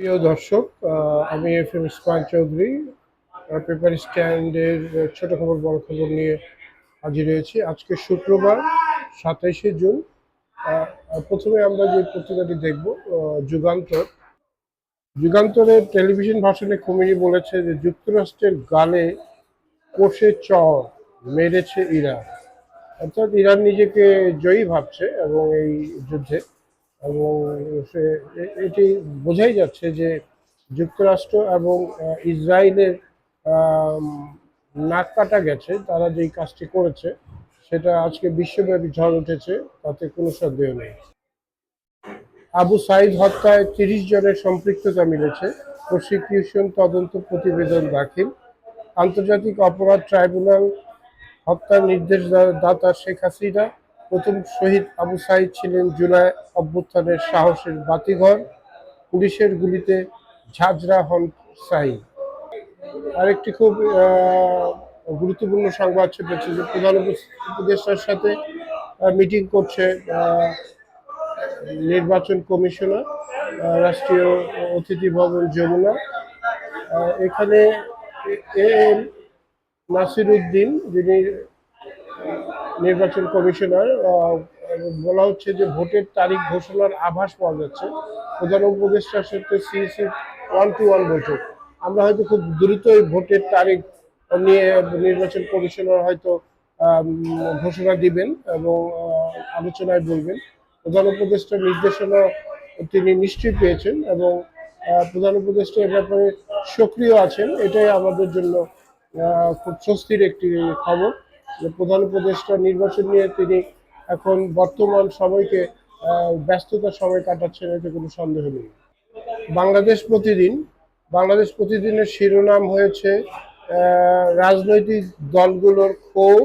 প্রিয় দর্শক আমি F M Isman Chowdhury paper স্ট্যান্ডের ছোট খবর, বড় খবর নিয়ে হাজির হয়েছি। আজকে শুক্রবার, সাতাইশে জুন প্রথমে আমরা যে পত্রিকাটি দেখব যুগান্তর। যুগান্তরের টেলিভিশন ভাষণে কমিটি বলেছে যে, যুক্তরাষ্ট্রের গালে কোষে চর মেরেছে ইরান। অর্থাৎ ইরান নিজেকে জয়ী ভাবছে এবং এই যুদ্ধে এবং এটি বোঝাই যাচ্ছে যে যুক্তরাষ্ট্র এবং ইসরায়েলের নাক কাটা গেছে, তারা যেই কাজটি করেছে, সেটা আজকে বিশ্বব্যাপী ঝড় উঠেছে, তাতে কোনো সন্দেহ নেই। আবু সাইদ হত্যায় তিরিশ জনের সম্পৃক্ততা মিলেছে। প্রসিকিউশন তদন্ত প্রতিবেদন দাখিল। আন্তর্জাতিক অপরাধ ট্রাইব্যুনাল হত্যার নির্দেশ দাতা শেখ হাসিনা প্রথম শহীদ আবু সাইদ ছিলেন জুলাই অভ্যুত্থানের সাহসের বাতিঘর। পুলিশের গুলিতে ঝাঁঝরা হন সাইদ। আরেকটি খুব গুরুত্বপূর্ণ সংবাদ ছুটেছে যে প্রধান উপ- উপদেষ্টার সাথে মিটিং করছে নির্বাচন কমিশনার রাষ্ট্রীয় অতিথি ভবন যমুনা। এখানে এ এম নাসির উদ্দিন যিনি নির্বাচন কমিশনার বলা হচ্ছে যে ভোটের তারিখ ঘোষণার আভাস পাওয়া যাচ্ছে। প্রধান উপদেষ্টার সাথে সিএসি ওয়ান টু ওয়ান বৈঠক। আমরা হয়তো খুব দ্রুতই ভোটের তারিখ নিয়ে নির্বাচন কমিশনার হয়তো ঘোষণা দিবেন এবং আলোচনায় বলবেন। প্রধান উপদেষ্টার নির্দেশনা তিনি নিশ্চয়ই পেয়েছেন এবং প্রধান উপদেষ্টা এ ব্যাপারে সক্রিয় আছেন। এটাই আমাদের জন্য খুব স্বস্তির একটি খবর। প্রধান উপদেষ্টা নির্বাচন নিয়ে তিনি এখন বর্তমান সময়কে ব্যস্ততার সময় কাটাচ্ছেন এতে কোনো সন্দেহ নেই। বাংলাদেশ প্রতিদিন, বাংলাদেশ প্রতিদিনের শিরোনাম হয়েছে রাজনৈতিক দলগুলোর ক্ষোভ।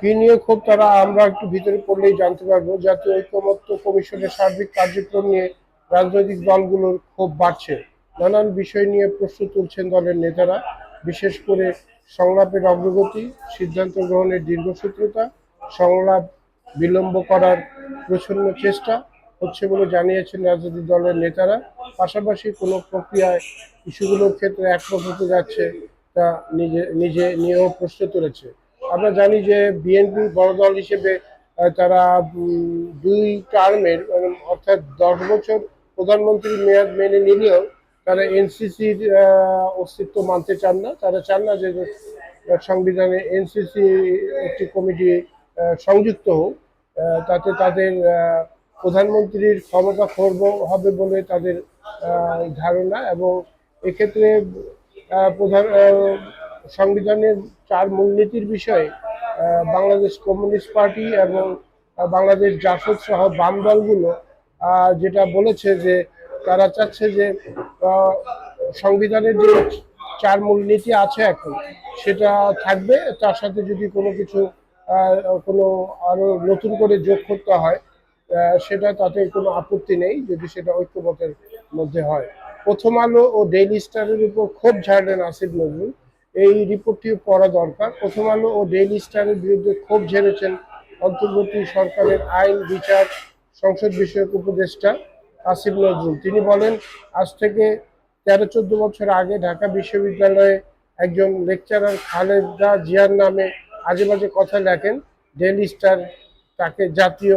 কি নিয়ে ক্ষোভ তারা আমরা একটু ভিতরে পড়লেই জানতে পারব। জাতীয় ঐক্যমত্য কমিশনের সার্বিক কার্যক্রম নিয়ে রাজনৈতিক দলগুলোর ক্ষোভ বাড়ছে। নানান বিষয় নিয়ে প্রশ্ন তুলছেন দলের নেতারা, বিশেষ করে সংলাপের অগ্রগতি সিদ্ধান্ত গ্রহণের দীর্ঘসূত্রতা, সংলাপ বিলম্ব করার প্রচ্ছন্ন চেষ্টা হচ্ছে বলে জানিয়েছেন রাজনৈতিক দলের নেতারা। পাশাপাশি কোনো প্রক্রিয়ায় ইস্যুগুলোর ক্ষেত্রে একমত হতে যাচ্ছে তা নিজে নিজে নিয়েও প্রশ্ন তুলেছে। আমরা জানি যে বিএনপি বড় দল হিসেবে তারা দুই টার্মের অর্থাৎ দশ বছর প্রধানমন্ত্রীর মেয়াদ মেনে নিলেও তারা এনসিসির অস্তিত্ব মানতে চান না। তারা চান না যে সংবিধানে এনসিসি একটি কমিটি সংযুক্ত হোক। তাতে তাদের প্রধানমন্ত্রীর ক্ষমতা খর্ব হবে বলে তাদের ধারণা এবং এক্ষেত্রে প্রধান সংবিধানের চার মূলনীতির বিষয়ে বাংলাদেশ কমিউনিস্ট পার্টি এবং বাংলাদেশ জাসদ সহ বাম দলগুলো যেটা বলেছে যে তারা চাচ্ছে যে সংবিধানের যে চার মূলনীতি আছে এখন, সেটা থাকবে। তার সাথে যদি কোনো কিছু কোনো আরও নতুন করে যোগ করতে হয় সেটা তাতে কোনো আপত্তি নেই, যদি সেটা ঐক্যমতের মধ্যে হয়। প্রথম আলো ও ডেইলি স্টারের উপর ক্ষোভ ঝাড়লেন আসিফ নজরুল। এই রিপোর্টটিও পড়া দরকার। প্রথম আলো ও ডেইলি স্টারের বিরুদ্ধে ক্ষোভ ঝেড়েছেন অন্তর্বর্তী সরকারের আইন, বিচার, সংসদ বিষয়ক উপদেষ্টা আসিফ নজরুল তিনি বলেন, আজ থেকে তেরো চোদ্দ বছর আগে ঢাকা বিশ্ববিদ্যালয়ে একজন লেকচারার খালেদা জিয়ার নামে আজে বাজে কথা লেখেন, ডেইলি স্টার তাকে জাতীয়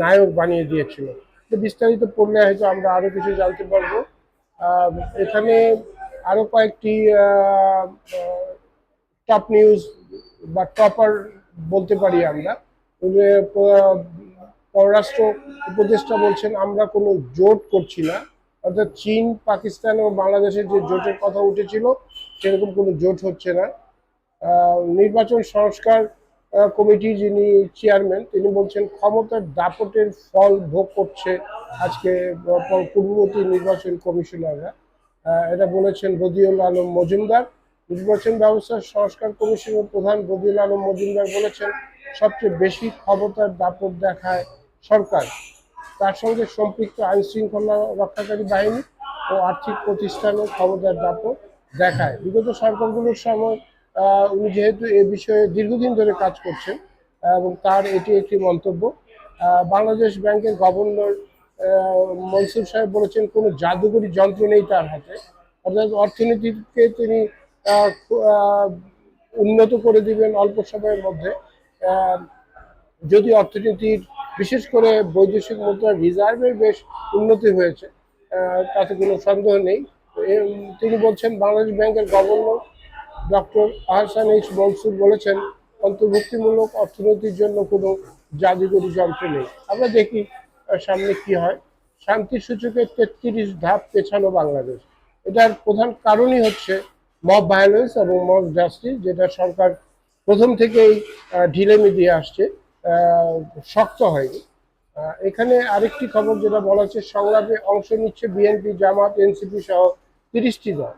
নায়ক বানিয়ে দিয়েছিল। বিস্তারিত পড়লে হয়তো আমরা আরও কিছু জানতে পারব। এখানে আরও কয়েকটি টপ নিউজ বা টপার বলতে পারি আমরা। পররাষ্ট্র উপদেষ্টা বলছেন, আমরা কোনো জোট করছি না। অর্থাৎ চীন, পাকিস্তান ও বাংলাদেশের যে জোটের কথা উঠেছিল, সেরকম কোনো জোট হচ্ছে না। নির্বাচন সংস্কার কমিটি যিনি চেয়ারম্যান তিনি বলছেন, ক্ষমতার দাপটের ফল ভোগ করছে আজকে পূর্ববর্তী নির্বাচন কমিশনাররা। এটা বলেছেন বদিউল আলম মজুমদার। নির্বাচন ব্যবস্থার সংস্কার কমিশনের প্রধান বদিউল আলম মজুমদার বলেছেন, সবচেয়ে বেশি ক্ষমতার দাপট দেখায় সরকার, তার সঙ্গে সম্পৃক্ত আইন শৃঙ্খলা রক্ষাকারী বাহিনী ও আর্থিক প্রতিষ্ঠানও ক্ষমতার দাপট দেখায়। বিগত সরকারগুলোর সময় উনি যেহেতু এ বিষয়ে দীর্ঘদিন ধরে কাজ করছেন, এবং তার এটি একটি মন্তব্য বাংলাদেশ ব্যাংকের গভর্নর মনসুর সাহেব বলেছেন, কোনো জাদুকরি যন্ত্র নেই তার হাতে। অর্থাৎ অর্থনীতিকে তিনি উন্নত করে দিবেন অল্প সময়ের মধ্যে। যদি অর্থনীতির বিশেষ করে বৈদেশিক মুদ্রা রিজার্ভের বেশ উন্নতি হয়েছে। তাতে কোনো সন্দেহ নেই। তিনি বলছেন, বাংলাদেশ ব্যাংকের governor doctor Ahsan H Mansur বলেছেন, অন্তর্ভুক্তিমূলক অর্থনীতির জন্য কোনো জাদুকরি যন্ত্র নেই। আমরা দেখি সামনে কি হয়। শান্তি সূচকে তেত্রিশ ধাপ পেছানো বাংলাদেশ। এটার প্রধান কারণই হচ্ছে মব ভায়োলেন্স এবং মব জাস্টিস, যেটা সরকার প্রথম থেকেই ঢিলেমি দিয়ে আসছে। শক্ত হয়নি। এখানে আরেকটি খবর যেটা বলা হচ্ছে, সংলাপে অংশ নিচ্ছে বিএনপি, জামাত, এনসিপি সহ তিরিশটি দল।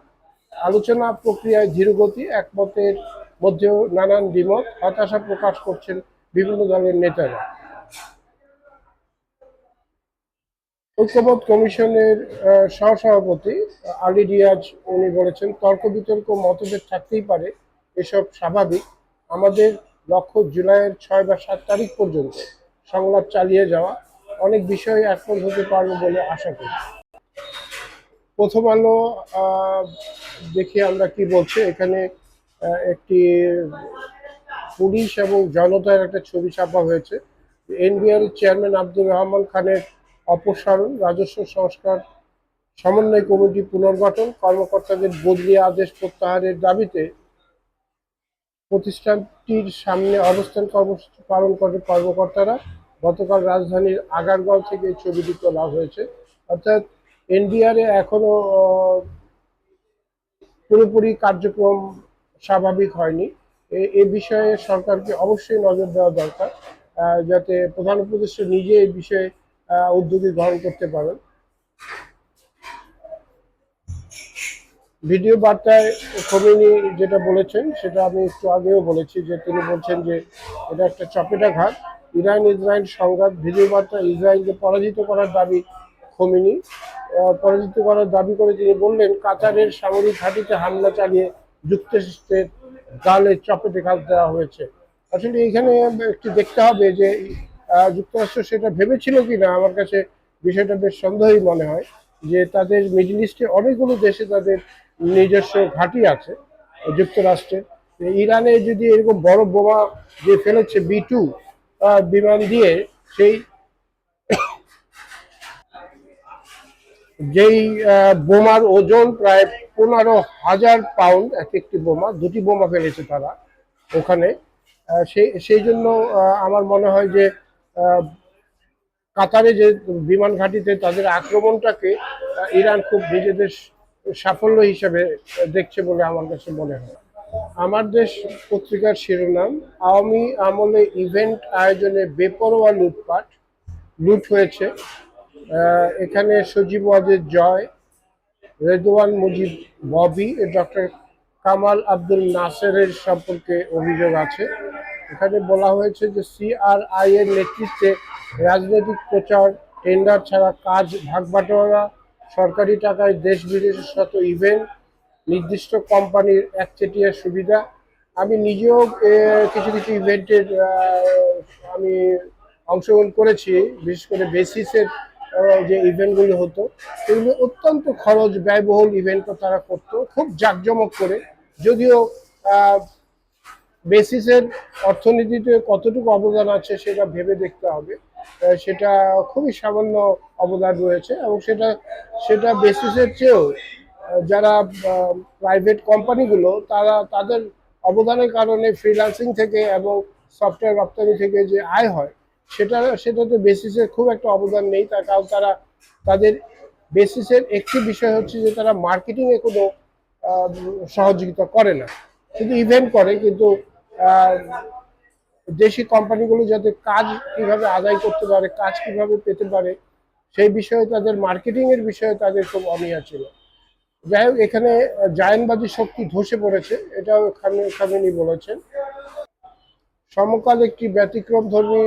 আলোচনা প্রক্রিয়ায় ধীরগতি, একমতের মধ্যেও নানান দ্বিমত, হতাশা প্রকাশ করছেন বিভিন্ন দলের নেতারা। ঐক্যমত কমিশনের সহসভাপতি আলী রিয়াজ, উনি বলেছেন, তর্ক বিতর্ক, মতভেদ থাকতেই পারে, এসব স্বাভাবিক। আমাদের লক্ষ্য জুলাইয়ের ছয় বা সাত তারিখ পর্যন্ত সংলাপ চালিয়ে যাওয়া অনেক বিষয়ে একমত হতে পারবে বলে আশা করি। প্রথম আলো দেখি আমরা কি বলছে। এখানে একটি পুলিশ এবং জনতার একটা ছবি ছাপা হয়েছে। এনবিআর চেয়ারম্যান আব্দুর রহমান খানের অপসারণ, রাজস্ব সংস্কার সমন্বয় কমিটি পুনর্গঠন, কর্মকর্তাদের বদলি আদেশ প্রত্যাহারের দাবিতে প্রতিষ্ঠানটির সামনে অবস্থান কর্মসূচি পালন করে কর্মকর্তারা। গতকাল রাজধানীর আগারগাঁও থেকে ছবিটি তোলা হয়েছে। অর্থাৎ এনডিআরে এখনও পুরোপুরি কার্যক্রম স্বাভাবিক হয়নি। এ- বিষয়ে সরকারকে অবশ্যই নজর দেওয়া দরকার যাতে প্রধান উপদেষ্টা নিজে এই বিষয়ে উদ্যোগী গ্রহণ করতে পারেন। ভিডিও বার্তায় খোমেনি যেটা বলেছেন, সেটা আমি একটু আগেও বলেছি যে তিনি বলছেন যে এটা একটা চপেটাঘাত। ইরান, ইসরায়েল সংঘাত, ভিডিও বার্তা ইসরায়েলকে পরাজিত করার দাবি খোমেনি। পরাজিত করার দাবি করে তিনি বললেন, কাতারের সামরিক ঘাঁটিতে হামলা চালিয়ে যুক্তরাষ্ট্রের গালে চপেটে ঘাত দেওয়া হয়েছে। আসলে এখানে একটু দেখতে হবে যে যুক্তরাষ্ট্র সেটা ভেবেছিল কিনা, আমার কাছে বিষয়টা বেশ সন্দেহই মনে হয় যে তাদের মিডল ইস্টে অনেকগুলো দেশে তাদের নিজস্ব ঘাঁটি আছে যুক্তরাষ্ট্রের ইরানে যদি এরকম বড় বোমা যে ফেলেছে বি টু বিমান দিয়ে সেই যেই বোমার ওজন প্রায় পনেরো হাজার পাউন্ড, এক একটি বোমা, দুটি বোমা ফেলেছে তারা ওখানে। সেই সেই জন্য আমার মনে হয় যে কাতারে যে বিমান ঘাঁটিতে তাদের আক্রমণটাকে ইরান খুব নিজেদের সাফল্য হিসেবে দেখছে বলে আমার কাছে মনে হয়। আমার দেশ পত্রিকার শিরোনাম, আওয়ামী আমলে ইভেন্ট আয়োজনে বেপরোয়া লুটপাট, লুট হয়েছে। এখানে সজীব ওয়াজের জয়, রেদওয়ান মুজিব ববি, ডক্টর কামাল আব্দুল নাসেরের সম্পর্কে অভিযোগ আছে। এখানে বলা হয়েছে যে সিআরআই এর নেতৃত্বে রাজনৈতিক প্রচার, টেন্ডার ছাড়া কাজ ভাগবাটোয়ারা সরকারি টাকায় দেশ বিদেশের শত ইভেন্ট নির্দিষ্ট কোম্পানির একচেটিয়া সুবিধা। আমি নিজেও কিছু কিছু ইভেন্টের আমি অংশগ্রহণ করেছি, বিশেষ করে বেসিসের যে ইভেন্টগুলো হতো, এগুলো অত্যন্ত খরচ, ব্যয়বহুল ইভেন্টও তারা করতো, খুব জাঁকজমক করে। যদিও বেসিসের অর্থনীতিতে কতটুকু অবদান আছে সেটা ভেবে দেখতে হবে। সেটা খুবই সামান্য অবদান রয়েছে এবং সেটা সেটা বেসিসের চেয়েও যারা প্রাইভেট কোম্পানিগুলো তারা তাদের অবদানের কারণে ফ্রিল্যান্সিং থেকে এবং সফটওয়্যার রপ্তানি থেকে যে আয় হয়, সেটা, সেটাতে বেসিসের খুব একটা অবদান নেই। তার কারণ তারা, তাদের বেসিসের একটি বিষয় হচ্ছে যে তারা মার্কেটিংয়ে কোনো সহযোগিতা করে না। শুধু ইভেন্ট করে, কিন্তু দেশি কোম্পানিগুলো যাতে কাজ কীভাবে আদায় করতে পারে, কাজ কীভাবে পেতে পারে, সেই বিষয়ে তাদের মার্কেটিং এর বিষয়ে তাদের খুব অনীহা ছিল। যাই হোক, এখানে জায়নবাদী শক্তি ধসে পড়েছে, এটাও খামে খামেনি বলেছেন। সমকাল একটি ব্যতিক্রম ধর্মী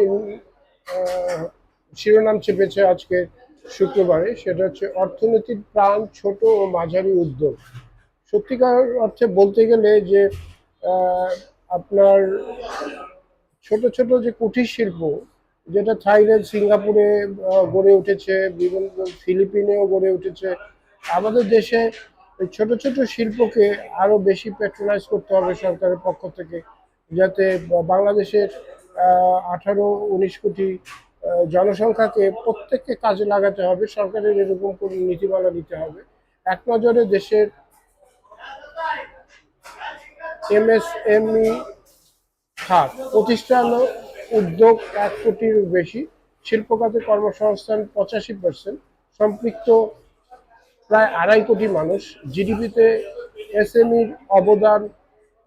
শিরোনাম চেপেছে আজকে শুক্রবারে, সেটা হচ্ছে অর্থনীতির প্রাণ ছোট ও মাঝারি উদ্যোগ। সত্যিকার অর্থে বলতে গেলে যে আপনার ছোট ছোট যে কুটির শিল্প, যেটা থাইল্যান্ড, সিঙ্গাপুরে গড়ে উঠেছে, বিভিন্ন ফিলিপিনেও গড়ে উঠেছে, আমাদের দেশে ছোট ছোট শিল্পকে আরও বেশি প্যাট্রোনাইজ করতে হবে সরকারের পক্ষ থেকে, যাতে বাংলাদেশের আঠারো, উনিশ কোটি জনসংখ্যাকে প্রত্যেককে কাজে লাগাতে হবে, সরকারের এরকম কোনো নীতিমালা নিতে হবে। এক নজরে দেশের এমএসএমই খাত প্রতিষ্ঠান উদ্যোগ এক কোটির বেশি। শিল্প খাতে কর্মসংস্থান পঁচাশি পার্সেন্ট সম্পৃক্ত প্রায় আড়াই কোটি মানুষ। জিডিপিতে এসএমইর অবদান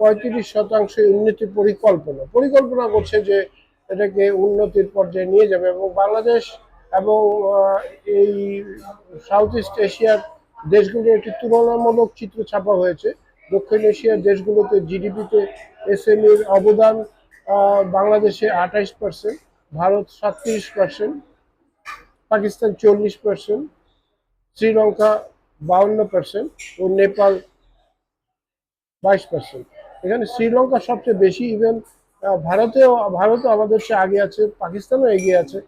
পঁয়ত্রিশ শতাংশ উন্নতি পরিকল্পনা। পরিকল্পনা করছে যে এটাকে উন্নতির পর্যায়ে নিয়ে যাবে এবং বাংলাদেশ এবং এই সাউথ ইস্ট এশিয়ার দেশগুলির একটি তুলনামূলক চিত্র ছাপা হয়েছে। দক্ষিণ এশিয়ার দেশগুলোতে জিডিপিতে এসএমইর অবদান বাংলাদেশে আঠাইশ পার্সেন্ট ভারত সাতত্রিশ পার্সেন্ট পাকিস্তান চল্লিশ পার্সেন্ট শ্রীলঙ্কা বাউন্ন পার্সেন্ট ও নেপাল বাইশ পার্সেন্ট এখানে শ্রীলঙ্কা সবচেয়ে বেশি ইভেন ভারতেও, ভারতও আমাদের সে আগে আছে, পাকিস্তানও এগিয়ে আছে।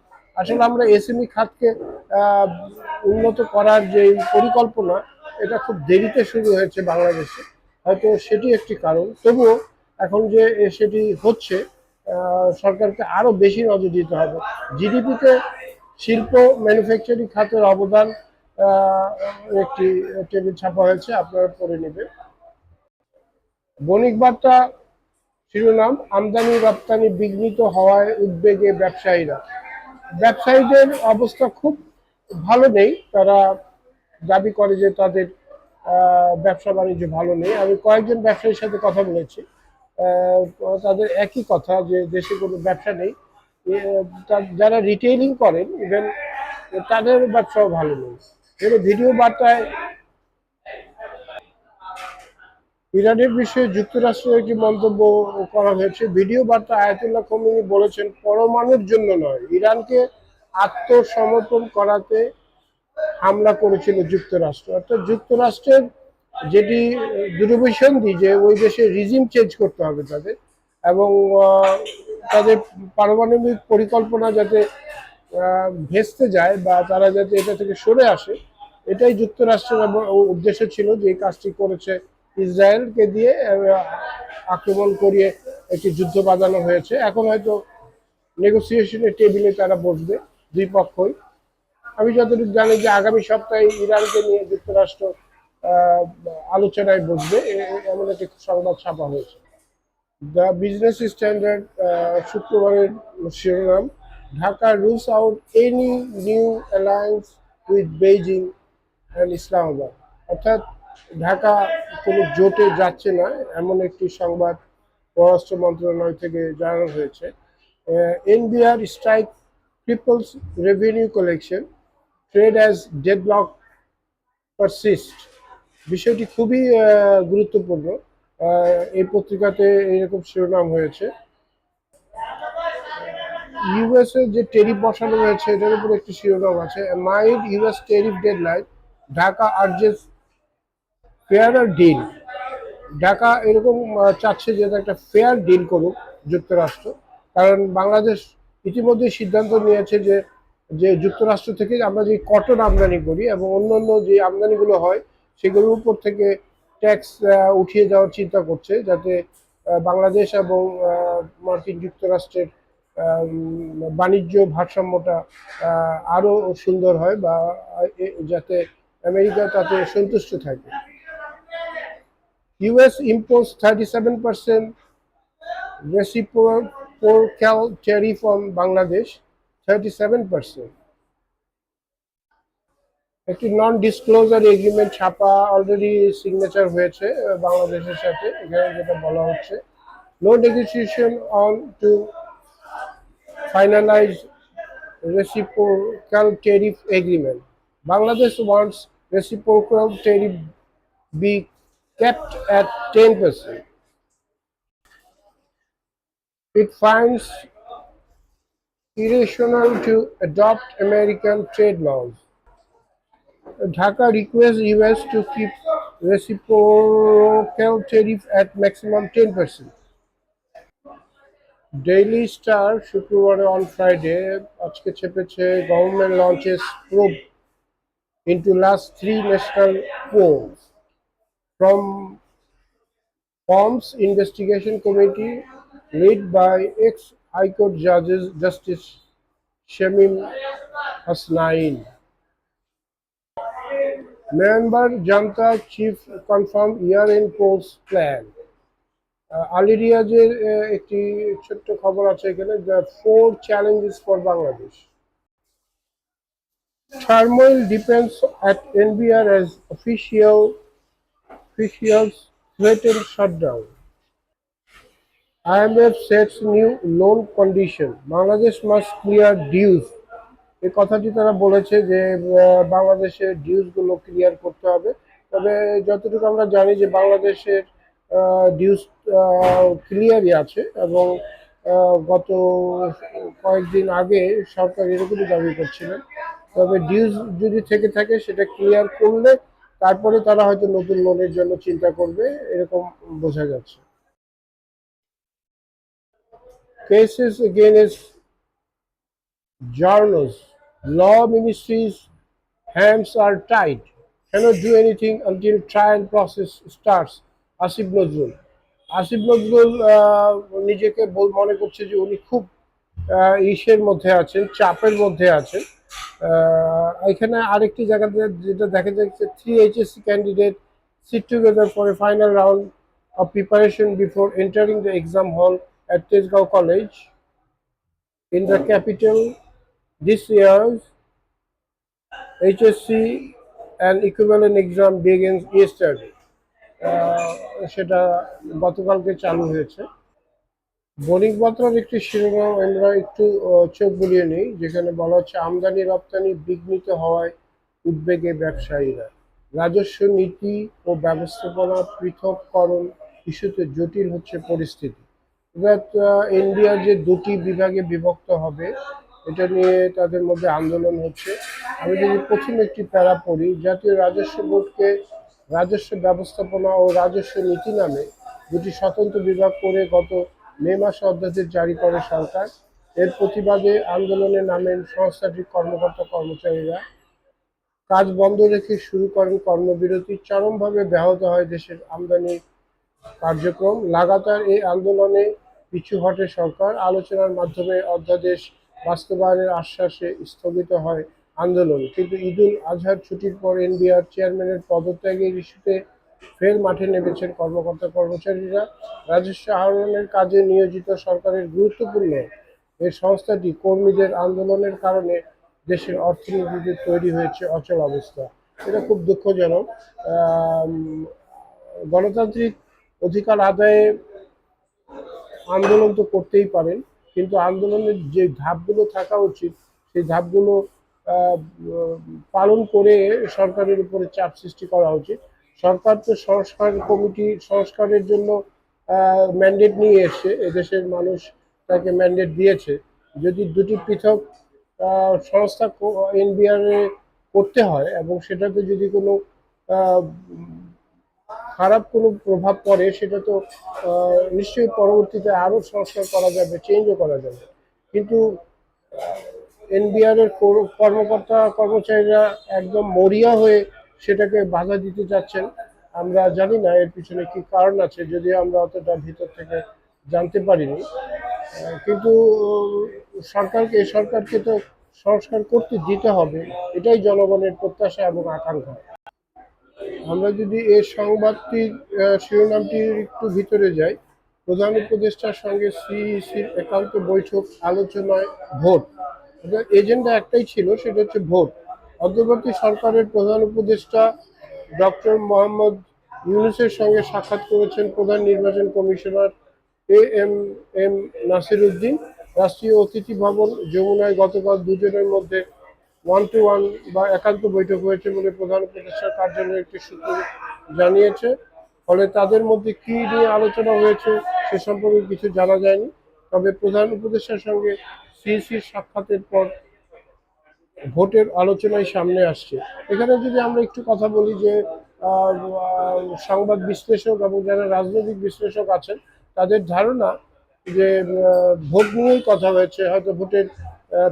আসলে আমরা এসএমই খাতকে উন্নত করার যে পরিকল্পনা, এটা খুব দেরিতে শুরু হয়েছে বাংলাদেশে। হয়তো সেটি একটি কারণ। তবুও এখন যে সেটি হচ্ছে সরকারকে আরও বেশি নজর দিতে হবে। জিডিপিতে শিল্প ম্যানুফ্যাকচারিং খাতের অবদান একটি টেবিল ছাপা হয়েছে, আপনারা পড়ে নেবেন। বণিক বার্তা শিরোনাম, আমদানি রপ্তানি বিঘ্নিত হওয়ায় উদ্বেগে ব্যবসায়ীরা। ব্যবসায়ীদের অবস্থা খুব ভালো নেই। তারা দাবি করে যে তাদের ব্যবসা বাণিজ্য ভালো নেই। আমি কয়েকজন ব্যবসায়ীর সাথে কথা বলেছি। তাদের একই কথা যে দেশে কোনো ব্যবসা নেই। যারা রিটেইলিং করেন ইভেন তাদের ব্যবসাও ভালো নেই। এর ভিডিও বার্তায় ইরানের বিষয়ে যুক্তরাষ্ট্রের একটি মন্তব্য করা হয়েছে। ভিডিও বার্তা আয়াতুল্লাহ খমিনি বলেছেন, পরমাণুর জন্য নয়, ইরানকে আত্মসমর্পণ করাতে হামলা করেছিল যুক্তরাষ্ট্র। অর্থাৎ যুক্তরাষ্ট্রের যেটি দূরভিসন্ধি যে ওই দেশে রিজিম চেঞ্জ করতে হবে তাদের, এবং তাদের পারমাণবিক পরিকল্পনা যাতে ভেস্তে যায় বা তারা যাতে এটা থেকে সরে আসে, এটাই যুক্তরাষ্ট্রের উদ্দেশ্য ছিল যে কাজটি করেছে ইসরায়েলকে দিয়ে আক্রমণ করিয়ে একটি যুদ্ধ বাঁধানো হয়েছে। এখন হয়তো নেগোসিয়েশনের টেবিলে তারা বসবে, দুই পক্ষই। আমি যতটুকু জানি যে আগামী সপ্তাহে ইরানকে নিয়ে যুক্তরাষ্ট্র আলোচনায় বসবে। এমন একটি সংবাদ ছাপা হয়েছে। দ্য বিজনেস স্ট্যান্ডার্ড শুক্রবারের শিরোনাম, Dhaka rules out any new alliance with Beijing and Islamabad. অর্থাৎ ঢাকা কোনো জোটে যাচ্ছে না, এমন একটি সংবাদ পররাষ্ট্র মন্ত্রণালয় থেকে জানানো হয়েছে। NBR strike, people's revenue collection trade as deadlock persist. বিষয়টি খুবই গুরুত্বপূর্ণ। এই পত্রিকাতে এরকম শিরোনাম হয়েছে। ইউএসএ যে টেরিফ বসানো হয়েছে, এটার উপর একটি শিরোনাম আছে amid US tariff dead deadline Dhaka urges fair deal Dhaka এরকম চাচ্ছে যে একটা ফেয়ার ডিল করুক যুক্তরাষ্ট্র। কারণ বাংলাদেশ ইতিমধ্যে সিদ্ধান্ত নিয়েছে যে যে যুক্তরাষ্ট্র থেকে আমরা যে কটন আমদানি করি এবং অন্যান্য যে আমদানিগুলো হয় সেগুলোর উপর থেকে ট্যাক্স উঠিয়ে দেওয়ার চিন্তা করছে যাতে বাংলাদেশ এবং মার্কিন যুক্তরাষ্ট্রের বাণিজ্য ভারসাম্যটা আরও সুন্দর হয় বা যাতে আমেরিকা তাতে সন্তুষ্ট থাকে। US imposed 37% reciprocal tariff on Bangladesh, 37%. একটি নন ডিসক্লোজার এগ্রিমেন্ট ছাপা অলরেডি সিগনেচার হয়েছে আহ, বাংলাদেশের সাথে এখানে যেটা বলা হচ্ছে no negotiation on to finalize reciprocal tariff agreement. Bangladesh wants reciprocal tariff be kept at 10%. It finds irrational to adopt American trade laws. Dhaka requests US to keep reciprocal tariff at maximum 10%. Daily Star শুক্রবারে on Friday আজকে চেপেছে government launches probe into last three national polls from Forms Investigation Committee led by ex-High High Court Judges, Justice Shemim Hasnain. Myanmar Janta Chief confirmed year in post plan. Uh, আলিরিয়াজের uh, একটি ছোট্ট খবর আছে এখানে four challenges for Bangladesh turmoil depends at NBR as official officials widen shutdown IMF sets new loan condition. Bangladesh must clear dues. এই কথাটি তারা বলেছে যে বাংলাদেশের ডিউজগুলো ক্লিয়ার করতে হবে তবে যতটুকু আমরা জানি যে, বাংলাদেশের ডিউজ ক্লিয়ারই আছে এবং গত কয়েকদিন আগে সরকার এরকমই দাবি করছিলেন তবে ডিউজ যদি থেকে থাকে, সেটা ক্লিয়ার করলে তারপরে তারা হয়তো নতুন লোনের জন্য চিন্তা করবে এরকম বোঝা যাচ্ছে cases against journalists law ministries hands are tied cannot do anything until trial process starts Asif Nazrul Asif Nazrul নিজেকে মনে করছে যে উনি খুব ইসের মধ্যে আছেন চাপের মধ্যে আছেন এখানে আরেকটি জায়গাতে যেটা দেখা যাচ্ছে three HSC candidate sit together for a final round of preparation before entering the exam hall at Tesgao College in the capital this year's HSC and equivalent exam begins yesterday. আহ, সেটা গতকালকে চালু হয়েছে। বণিক একটি শিরোনাম আমরা একটু চোখ বুলিয়ে নিই যেখানে বলা হচ্ছে আমদানি রপ্তানি বিঘ্নিত হওয়ায় উদ্বেগে ব্যবসায়ীরা। রাজস্ব নীতি ও ব্যবস্থাপনা পৃথককরণ ইস্যুতে জটিল হচ্ছে পরিস্থিতি। এবার ইন্ডিয়ার যে দুটি বিভাগে বিভক্ত হবে, এটা নিয়ে তাদের মধ্যে আন্দোলন হচ্ছে। আমি যদি প্রথম একটি প্যারা পড়ি, জাতীয় রাজস্ব বোর্ডকে রাজস্ব ব্যবস্থাপনা ও রাজস্ব নীতি নামে দুটি স্বতন্ত্র বিভাগ করে গত মে মাসে অধ্যাদেশ জারি করে সরকার। এর প্রতিবাদে আন্দোলনে নামেন সংস্থাটির কর্মকর্তা কর্মচারীরা। কাজ বন্ধ রেখে শুরু করেন কর্মবিরতি, চরমভাবে ব্যাহত হয় দেশের আমদানি কার্যক্রম। লাগাতার এই আন্দোলনে পিছু হটে সরকার আলোচনার মাধ্যমে অধ্যাদেশ বাস্তবায়নের আশ্বাসে স্থগিত হয় আন্দোলন। কিন্তু ঈদুল আজহার ছুটির পর এনবিআর চেয়ারম্যানের পদত্যাগের ইস্যুতে ফের মাঠে নেমেছেন কর্মকর্তা কর্মচারীরা। রাজস্ব আহরণের কাজে নিয়োজিত সরকারের গুরুত্বপূর্ণ এই সংস্থাটি কর্মীদের আন্দোলনের কারণে দেশের অর্থনীতিতে তৈরি হয়েছে অচল অবস্থা। এটা খুব দুঃখজনক। গণতান্ত্রিক অধিকার আদায়ে আন্দোলন তো করতেই পারেন, কিন্তু আন্দোলনের যে ধাপগুলো থাকা উচিত, সেই ধাপগুলো পালন করে সরকারের উপরে চাপ সৃষ্টি করা উচিত। সরকার তো সংস্কার কমিটি, সংস্কারের জন্য ম্যান্ডেট নিয়ে এসছে, এদেশের মানুষ তাকে ম্যান্ডেট দিয়েছে। যদি দুটি পৃথক সংস্থা এনবিআর করতে হয় এবং সেটাতে যদি কোনো খারাপ কোনো প্রভাব পড়ে, সেটা তো নিশ্চয়ই পরবর্তীতে আরও সংস্কার করা যাবে চেঞ্জও করা যাবে। কিন্তু এনবিআর এর কর- কর্মকর্তা, কর্মচারীরা একদম মরিয়া হয়ে সেটাকে বাধা দিতে যাচ্ছেন। আমরা জানি না এর পিছনে কি কারণ আছে, যদিও আমরা অতটা ভিতর থেকে জানতে পারিনি। কিন্তু সরকারকে সরকারকে তো সংস্কার করতে দিতে হবে, এটাই জনগণের প্রত্যাশা এবং আকাঙ্ক্ষা। আমরা যদি এই সংবাদটির শিরোনামটির একটু ভিতরে যাই, প্রধান উপদেষ্টার সঙ্গে সিইসির একান্ত বৈঠক, আলোচনায় ভোট। এজেন্ডা একটাই ছিল, সেটা হচ্ছে ভোট। অন্তর্বর্তী সরকারের প্রধান উপদেষ্টা ডক্টর মোহাম্মদ ইউনুসের সঙ্গে সাক্ষাৎ করেছেন প্রধান নির্বাচন commissioner A M M Nasir Uddin রাষ্ট্রীয় অতিথি ভবন যমুনায় গতকাল দুজনের মধ্যে ওয়ান টু ওয়ান বা একান্ত বৈঠক হয়েছে বলে প্রধান উপদেষ্টার কার্যালয়ের একটি সূত্র জানিয়েছে। ফলে তাদের মধ্যে কি নিয়ে আলোচনা হয়েছে সে সম্পর্কে কিছু জানা যায়নি। তবে প্রধান উপদেষ্টার সঙ্গে সিইসির সাক্ষাতের পর ভোটের আলোচনায় সামনে আসছে। এখানে যদি আমরা একটু কথা বলি যে সংবাদ বিশ্লেষক এবং যারা রাজনৈতিক বিশ্লেষক আছেন, তাদের ধারণা যে ভোট নিয়েই কথা হয়েছে। হয়তো ভোটের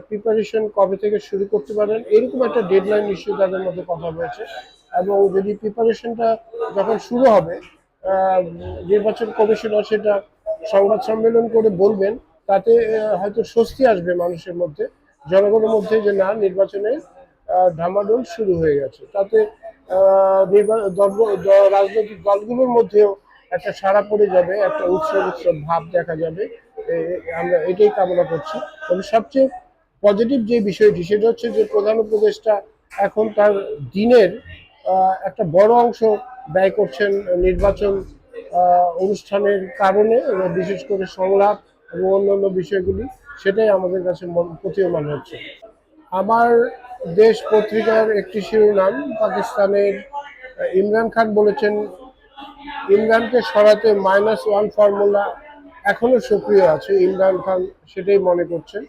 প্রিপারেশন কবে থেকে শুরু করতে পারেন? এরকম একটা ডেডলাইন নিশ্চয়ই তাদের মধ্যে কথা হয়েছে এবং যদি প্রিপারেশনটা যখন শুরু হবে নির্বাচন কমিশনার সেটা সংবাদ সম্মেলন করে বলবেন তাতে হয়তো স্বস্তি আসবে মানুষের মধ্যে। জনগণের মধ্যে যে না নির্বাচনের আহ, ডামাডোল শুরু হয়ে গেছে। তাতে রাজনৈতিক দলগুলোর মধ্যেও একটা সাড়া পড়ে যাবে একটা উৎসব উৎসব ভাব দেখা যাবে। আমরা এটাই কামনা করছি। তবে সবচেয়ে পজিটিভ যে বিষয়টি, সেটা হচ্ছে যে প্রধান উপদেষ্টা এখন তার দিনের একটা বড় অংশ ব্যয় করছেন নির্বাচন অনুষ্ঠানের কারণে বিশেষ করে সংলাপ এবং অন্যান্য বিষয়গুলি, সেটাই আমাদের কাছে মন- প্রতীয়মান হচ্ছে। আমার দেশ পত্রিকার একটি শিরোনাম পাকিস্তানের ইমরান খান বলেছেন, ইমরানকে সরাতে মাইনাস ওয়ান ফর্মুলা এখনও সক্রিয় আছে। ইমরান খান সেটাই মনে করছেন।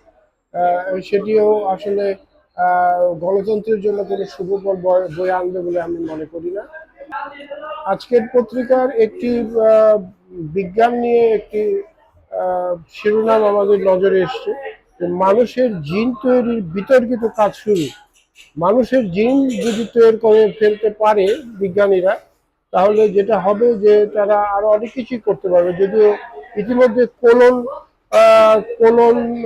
সেটিও আসলে গণতন্ত্রের জন্য কোনো শুভফল বয়- আনবে বলে আমি মনে করি না। আজকের পত্রিকার একটি বিজ্ঞান নিয়ে একটি শিরোনাম আমাদের নজরে এসছে। মানুষের জিন তৈরির বিতর্কিত কাজ শুরু। মানুষের জিন যদি তৈরি করে ফেলতে পারে বিজ্ঞানীরা, তাহলে যেটা হবে যে তারা আরও অনেক কিছুই করতে পারবে। যদিও ইতিমধ্যে কোলন কোলন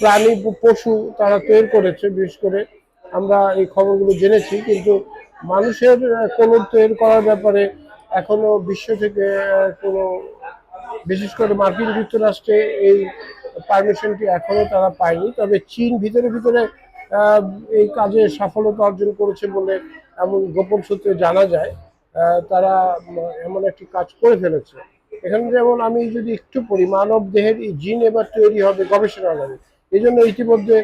প্রাণী পশু তারা তৈরি করেছে বিশেষ করে আমরা এই খবরগুলো জেনেছি কিন্তু মানুষের আহ, তৈরি করার ব্যাপারে এখনও বিশ্ব থেকে কোনো বিশেষ করে মার্কিন যুক্তরাষ্ট্রে এই পারমিশনটি এখনও তারা পায়নি। তবে চীন ভিতরে ভিতরে এই কাজে সাফলতা অর্জন করেছে বলে এমন গোপন সূত্রে জানা যায় তারা এমন একটি কাজ করে ফেলেছে। এখানে যেমন আমি যদি একটু পড়ি মানব দেহের এই জিন এবার তৈরি হবে গবেষণাগারে এই জন্য ইতিমধ্যে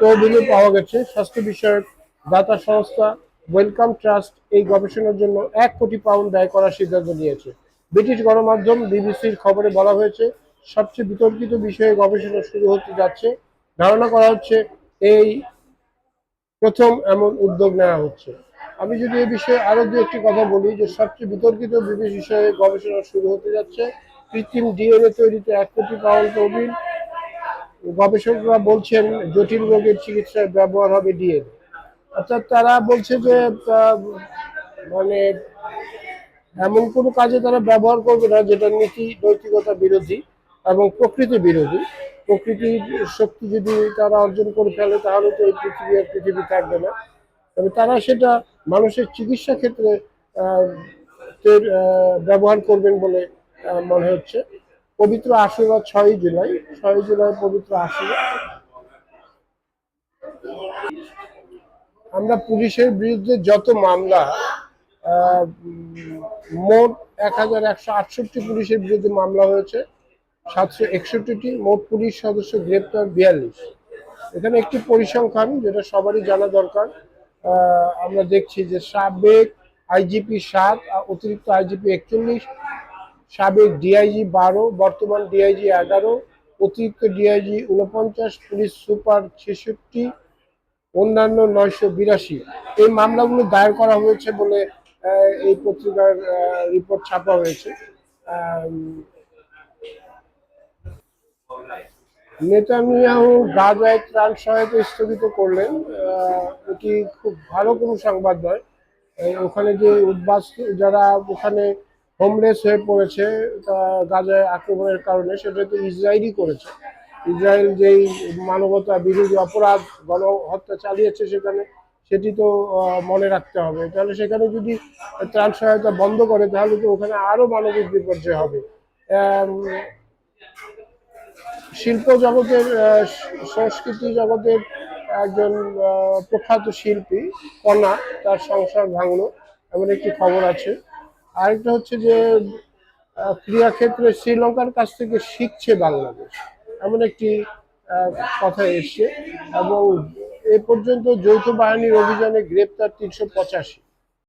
তহবিলে পাওয়া গেছে। স্বাস্থ্য বিষয়ক দাতা সংস্থা ওয়েলকাম ট্রাস্ট এই গবেষণার জন্য এক কোটি পাউন্ড ব্যয় করার সিদ্ধান্ত নিয়েছে। ব্রিটিশ গণমাধ্যম বিবিসির খবরে বলা হয়েছে, সবচেয়ে বিতর্কিত বিষয়ে গবেষণা শুরু হতে যাচ্ছে। ধারণা করা হচ্ছে এই প্রথম এমন উদ্যোগ নেওয়া হচ্ছে। আমি যদি এই বিষয়ে আরও দু একটি কথা বলি, যে সবচেয়ে বিতর্কিত বিষয়ে গবেষণা শুরু হতে যাচ্ছে। কৃত্রিম ডিএনএ তৈরিতে এক কোটি পাউন্ড তহবিল গবেষকরা বলছেন জটিল রোগের চিকিৎসায় ব্যবহার হবে ডিএনএ। অর্থাৎ তারা বলছে যে মানে এমন কোনো কাজে তারা ব্যবহার করবে না যেটা নীতি নৈতিকতা বিরোধী এবং প্রকৃতি বিরোধী। প্রকৃতির শক্তি যদি তারা অর্জন করে ফেলে, তাহলে তো এই পৃথিবী আর পৃথিবী থাকবে না। তবে তারা সেটা মানুষের চিকিৎসা ক্ষেত্রে ব্যবহার করবেন বলে মনে হচ্ছে। পবিত্র আশুরা ছয়ই জুলাই ছয়ই জুলাই পবিত্র আশুরা আমরা পুলিশের বিরুদ্ধে যত মামলা মোট এক হাজার একশো আটষট্টি পুলিশের বিরুদ্ধে মামলা হয়েছে, সাতশো একষট্টিটি, মোট পুলিশ সদস্য গ্রেপ্তার বিয়াল্লিশ। এখানে একটি পরিসংখ্যান যেটা সবারই জানা দরকার। আমরা দেখছি যে সাবেক আইজিপি সাত অতিরিক্ত আইজিপি একচল্লিশ সাবেক ডিআইজি বারো, বর্তমান ডিআইজি এগারো, অতিরিক্ত ডিআইজি উনপঞ্চাশ পুলিশ সুপার ছেষট্টি, অন্যান্য নয়শো বিরাশি। এই মামলাগুলো দায়ের করা হয়েছে বলে এই পত্রিকার রিপোর্ট ছাপা হয়েছে। নেতানিয়াহু গাজায় ত্রাণ সহায়তা স্থগিত করলেন। এটি খুব ভালো কোনো সংবাদ নয়। ওখানে যে উদ্বাস্তু, যারা ওখানে হোমলেস হয়ে পড়েছে গাজায় আক্রমণের কারণে সেটা তো ইসরায়েলই করেছে। ইসরায়েল যেই মানবতা বিরোধী অপরাধ, গণহত্যা চালিয়েছে সেখানে, সেটি তো মনে রাখতে হবে। তাহলে সেখানে যদি ত্রাণ সহায়তা বন্ধ করে, তাহলে তো ওখানে আরও মানবিক বিপর্যয় হবে। শিল্প জগতের সংস্কৃতি জগতের একজন প্রখ্যাত শিল্পী, কণা, তার সংসার ভাঙলো, এমন একটি খবর আছে। আরেকটা হচ্ছে যে ক্রীড়াক্ষেত্রে শ্রীলঙ্কার কাছ থেকে শিখছে বাংলাদেশ। এমন একটি কথা এসছে এবং এ পর্যন্ত যৌথ বাহিনীর অভিযানে গ্রেপ্তার তিনশো পঁচাশি।